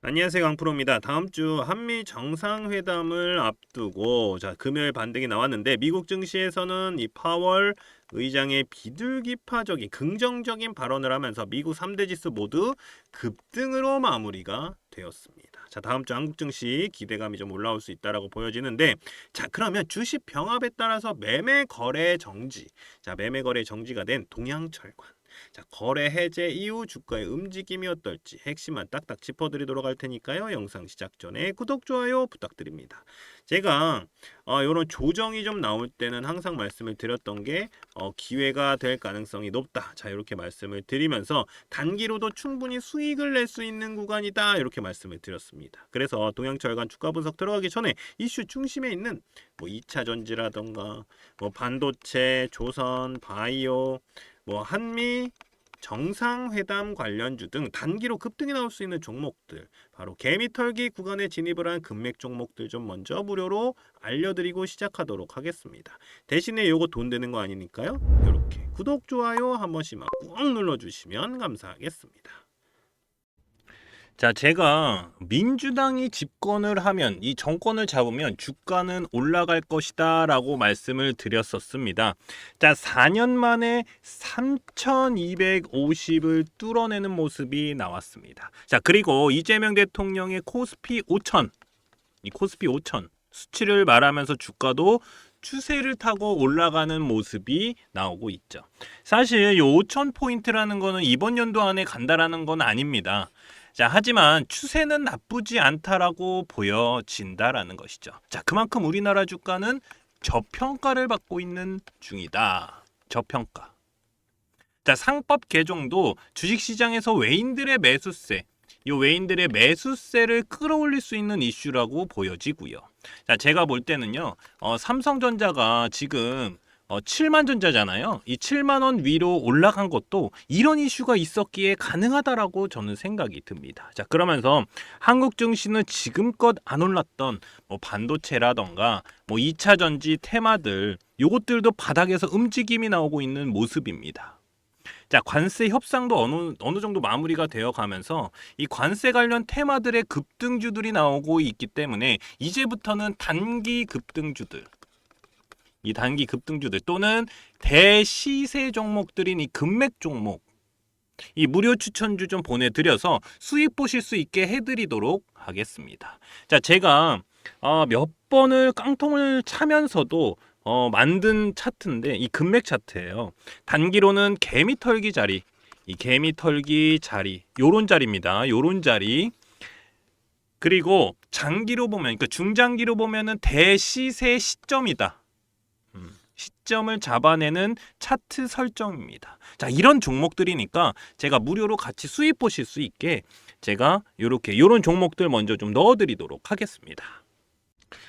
안녕하세요 강프로입니다. 다음 주 한미 정상회담을 앞두고 자 금요일 반등이 나왔는데 미국 증시에서는 이 파월 의장의 비둘기파적인 긍정적인 발언을 하면서 미국 3대 지수 모두 급등으로 마무리가 되었습니다. 자 다음 주 한국 증시 기대감이 좀 올라올 수 있다라고 보여지는데 자 그러면 주식 병합에 따라서 매매 거래 정지 자 매매 거래 정지가 된 동양철관 자, 거래 해제 이후 주가의 움직임이 어떨지 핵심만 딱딱 짚어드리도록 할 테니까요. 영상 시작 전에 구독, 좋아요 부탁드립니다. 제가 어, 이런 조정이 좀 나올 때는 항상 말씀을 드렸던 게 어, 기회가 될 가능성이 높다. 자, 이렇게 말씀을 드리면서 단기로도 충분히 수익을 낼 수 있는 구간이다. 이렇게 말씀을 드렸습니다. 그래서 동양철관 주가 분석 들어가기 전에 이슈 중심에 있는 뭐 2차 전지라던가 뭐 반도체, 조선, 바이오 뭐 한미 정상회담 관련주 등 단기로 급등이 나올 수 있는 종목들 바로 개미털기 구간에 진입을 한 금맥 종목들 좀 먼저 무료로 알려드리고 시작하도록 하겠습니다. 대신에 요거 돈 드는 거 아니니까요. 이렇게 구독 좋아요 한 번씩만 꾹 눌러주시면 감사하겠습니다. 자, 제가 민주당이 집권을 하면 이 정권을 잡으면 주가는 올라갈 것이다라고 말씀을 드렸었습니다. 자, 4년 만에 3,250을 뚫어내는 모습이 나왔습니다. 자, 그리고 이재명 대통령의 코스피 5천, 이 코스피 5천 수치를 말하면서 주가도 추세를 타고 올라가는 모습이 나오고 있죠. 사실 이 5천 포인트라는 거는 이번 연도 안에 간다라는 건 아닙니다. 자, 하지만 추세는 나쁘지 않다라고 보여진다라는 것이죠. 자, 그만큼 우리나라 주가는 저평가를 받고 있는 중이다. 저평가. 자, 상법 개정도 주식시장에서 외인들의 매수세, 이 외인들의 매수세를 끌어올릴 수 있는 이슈라고 보여지고요. 자, 제가 볼 때는요, 어, 삼성전자가 지금 어, 7만 전자잖아요. 이 7만 원 위로 올라간 것도 이런 이슈가 있었기에 가능하다라고 저는 생각이 듭니다. 자, 그러면서 한국 증시는 지금껏 안 올랐던 뭐 반도체라던가 뭐 2차 전지 테마들 요것들도 바닥에서 움직임이 나오고 있는 모습입니다. 자, 관세 협상도 어느 어느 정도 마무리가 되어 가면서 이 관세 관련 테마들의 급등주들이 나오고 있기 때문에 이제부터는 단기 급등주들 이 단기 급등주들 또는 대시세 종목들인 이 금맥 종목 이 무료 추천주 좀 보내드려서 수익 보실 수 있게 해드리도록 하겠습니다. 자, 제가 어, 몇 번을 깡통을 차면서도 어, 만든 차트인데 이 금맥 차트예요. 단기로는 개미 털기 자리, 이 개미 털기 자리, 요런 자리입니다. 요런 자리. 그리고 장기로 보면, 그러니까 중장기로 보면은 대시세 시점이다. 시점을 잡아내는 차트 설정입니다. 자, 이런 종목들이니까 제가 무료로 같이 수입 보실 수 있게 제가 이렇게 이런 종목들 먼저 좀 넣어드리도록 하겠습니다.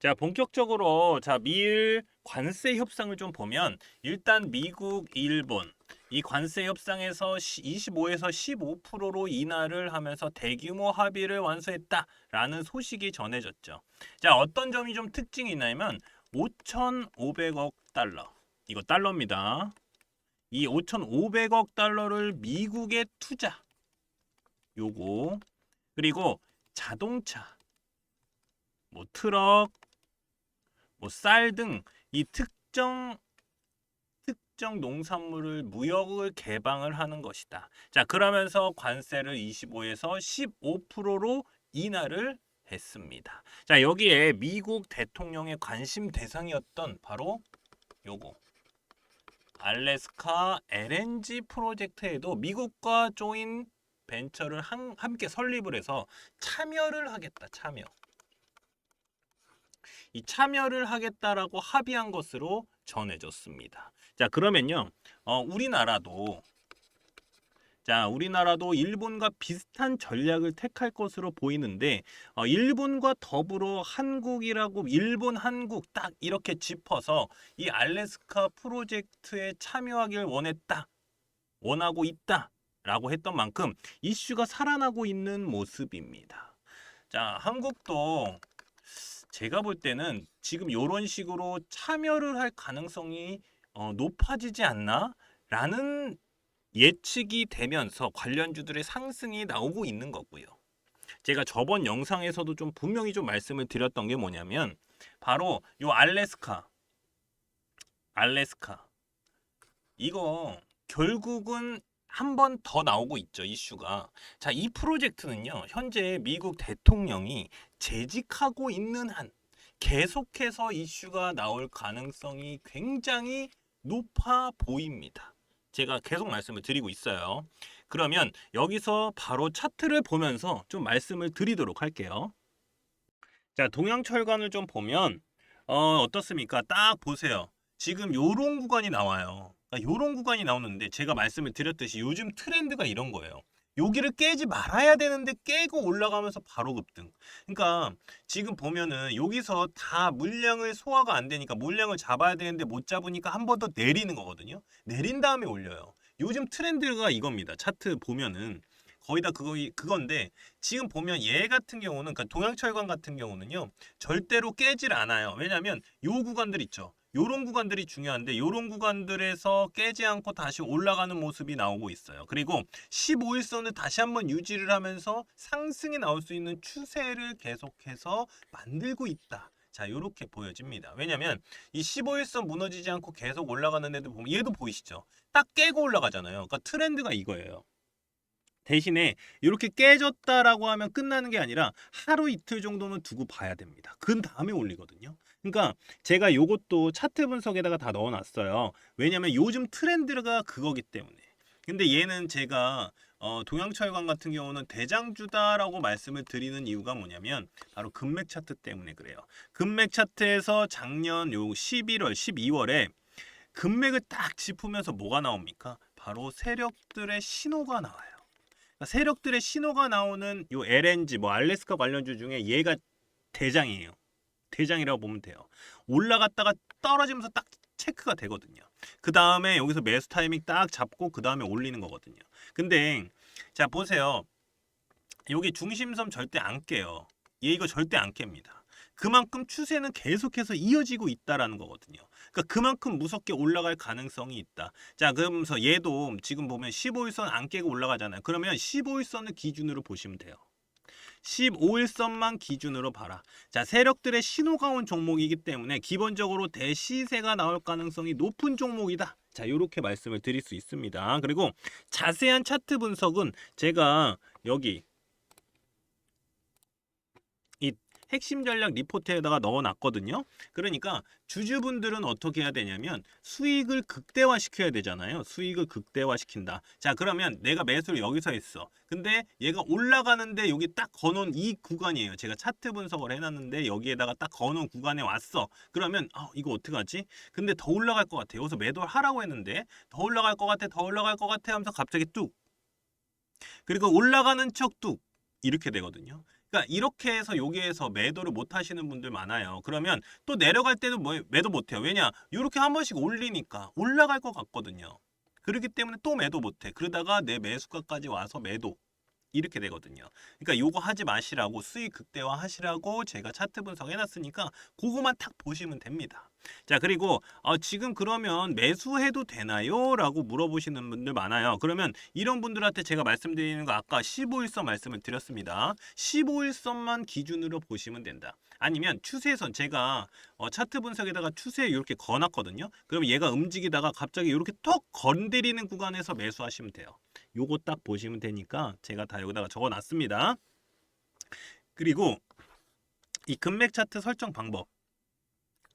자 본격적으로 자 미일 관세 협상을 좀 보면 일단 미국, 일본 이 관세 협상에서 25에서 15%로 인하를 하면서 대규모 합의를 완수했다라는 소식이 전해졌죠. 자 어떤 점이 좀 특징이 있냐면 5,500억 달러 이거 달러입니다. 이 5,500억 달러를 미국에 투자 요거 그리고 자동차 뭐 트럭 뭐 쌀 등 이 특정 특정 농산물을 무역을 개방을 하는 것이다. 자, 그러면서 관세를 25에서 15%로 인하를 했습니다. 자, 여기에 미국 대통령의 관심 대상이었던 바로 요거 알래스카 LNG 프로젝트에도 미국과 조인 벤처를 한, 함께 설립을 해서 참여를 하겠다. 참여. 이 참여를 하겠다라고 합의한 것으로 전해졌습니다. 자, 그러면요. 어, 우리나라도 자, 우리나라도 일본과 비슷한 전략을 택할 것으로 보이는데 어, 일본과 더불어 한국이라고 일본 한국 딱 이렇게 짚어서 이 알래스카 프로젝트에 참여하길 원했다. 원하고 있다 라고 했던 만큼 이슈가 살아나고 있는 모습입니다. 자, 한국도 제가 볼 때는 지금 이런 식으로 참여를 할 가능성이 어, 높아지지 않나? 라는 예측이 되면서 관련주들의 상승이 나오고 있는 거고요. 제가 저번 영상에서도 좀 분명히 좀 말씀을 드렸던 게 뭐냐면 바로 요 알래스카 알래스카 이거 결국은 한 번 더 나오고 있죠 이슈가 자 이 프로젝트는요 현재 미국 대통령이 재직하고 있는 한 계속해서 이슈가 나올 가능성이 굉장히 높아 보입니다. 제가 계속 말씀을 드리고 있어요. 그러면 여기서 바로 차트를 보면서 좀 말씀을 드리도록 할게요. 자, 동양철관을 좀 보면 어, 어떻습니까? 딱 보세요. 지금 요런 구간이 나와요. 그러니까 요런 구간이 나오는데 제가 말씀을 드렸듯이 요즘 트렌드가 이런 거예요. 여기를 깨지 말아야 되는데 깨고 올라가면서 바로 급등. 그러니까 지금 보면은 여기서 다 물량을 소화가 안 되니까 물량을 잡아야 되는데 못 잡으니까 한 번 더 내리는 거거든요. 내린 다음에 올려요. 요즘 트렌드가 이겁니다. 차트 보면은 거의 다 그거 그건데 지금 보면 얘 같은 경우는 그러니까 동양철관 같은 경우는요 절대로 깨질 않아요. 왜냐하면 요 구간들 있죠. 요런 구간들이 중요한데 요런 구간들에서 깨지 않고 다시 올라가는 모습이 나오고 있어요. 그리고 15일선을 다시 한번 유지를 하면서 상승이 나올 수 있는 추세를 계속해서 만들고 있다. 자, 이렇게 보여집니다. 왜냐면 이 15일선 무너지지 않고 계속 올라가는 애들 보면 얘도 보이시죠? 딱 깨고 올라가잖아요. 그러니까 트렌드가 이거예요. 대신에 이렇게 깨졌다라고 하면 끝나는 게 아니라 하루 이틀 정도는 두고 봐야 됩니다. 그 다음에 올리거든요. 그러니까 제가 요것도 차트 분석에다가 다 넣어놨어요. 왜냐면 요즘 트렌드가 그거기 때문에. 근데 얘는 제가 어, 동양철강 같은 경우는 대장주다라고 말씀을 드리는 이유가 뭐냐면 바로 금맥 차트 때문에 그래요. 금맥 차트에서 작년 요 11월, 12월에 금맥을 딱 짚으면서 뭐가 나옵니까? 바로 세력들의 신호가 나와요. 그러니까 세력들의 신호가 나오는 요 LNG 뭐 알래스카 관련주 중에 얘가 대장이에요. 대장이라고 보면 돼요. 올라갔다가 떨어지면서 딱 체크가 되거든요. 그 다음에 여기서 매수 타이밍 딱 잡고 그 다음에 올리는 거거든요. 근데 자 보세요. 여기 중심선 절대 안 깨요. 얘 이거 절대 안 깹니다. 그만큼 추세는 계속해서 이어지고 있다라는 거거든요. 그러니까 그만큼 무섭게 올라갈 가능성이 있다. 자, 그러면서 얘도 지금 보면 15일선 안 깨고 올라가잖아요. 그러면 15일선을 기준으로 보시면 돼요. 15일선만 기준으로 봐라. 자, 세력들의 신호가 온 종목이기 때문에 기본적으로 대시세가 나올 가능성이 높은 종목이다. 자, 이렇게 말씀을 드릴 수 있습니다. 그리고 자세한 차트 분석은 제가 여기 이 핵심 전략 리포트에다가 넣어놨거든요. 그러니까 주주분들은 어떻게 해야 되냐면 수익을 극대화시켜야 되잖아요. 수익을 극대화시킨다. 자 그러면 내가 매수를 여기서 했어. 근데 얘가 올라가는데 여기 딱 거놓은 이 구간이에요. 제가 차트 분석을 해놨는데 여기에다가 딱 거놓은 구간에 왔어. 그러면 아 이거 어떡하지? 근데 더 올라갈 것 같아. 여기서 매도를 하라고 했는데 더 올라갈 것 같아. 더 올라갈 것 같아 하면서 갑자기 뚝. 그리고 올라가는 척 뚝. 이렇게 되거든요. 그러니까 이렇게 해서 여기에서 매도를 못 하시는 분들 많아요. 그러면 또 내려갈 때도 뭐 매도 못 해요. 왜냐? 이렇게 한 번씩 올리니까 올라갈 것 같거든요. 그렇기 때문에 또 매도 못 해. 그러다가 내 매수가까지 와서 매도. 이렇게 되거든요. 그러니까 요거 하지 마시라고 수익 극대화 하시라고 제가 차트 분석해 놨으니까 그거만 탁 보시면 됩니다. 자, 그리고 어, 지금 그러면 매수해도 되나요? 라고 물어보시는 분들 많아요. 그러면 이런 분들한테 제가 말씀드리는 거 아까 15일선 말씀을 드렸습니다. 15일선만 기준으로 보시면 된다. 아니면 추세선 제가 어, 차트 분석에다가 추세 이렇게 거놨거든요. 그럼 얘가 움직이다가 갑자기 이렇게 톡 건드리는 구간에서 매수하시면 돼요. 요거 딱 보시면 되니까 제가 다 여기다가 적어 놨습니다. 그리고 이 금맥 차트 설정 방법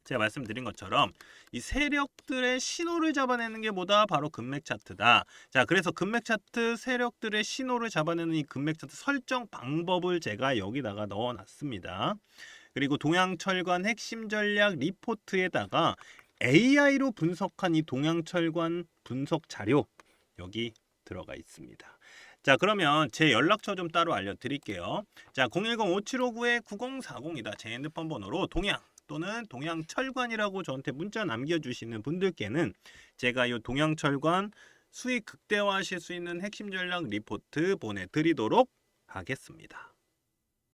제가 말씀드린 것처럼 이 세력들의 신호를 잡아내는 게 뭐다 바로 금맥 차트다. 자, 그래서 금맥 차트 세력들의 신호를 잡아내는 이 금맥 차트 설정 방법을 제가 여기다가 넣어 놨습니다. 그리고 동양철관 핵심 전략 리포트에다가 AI로 분석한 이 동양철관 분석 자료 여기 들어가 있습니다. 자 그러면 제 연락처 좀 따로 알려드릴게요. 자 010-5759-9040이다. 제 핸드폰 번호로 동양 또는 동양철관이라고 저한테 문자 남겨주시는 분들께는 제가 이 동양철관 수익 극대화하실 수 있는 핵심 전략 리포트 보내드리도록 하겠습니다.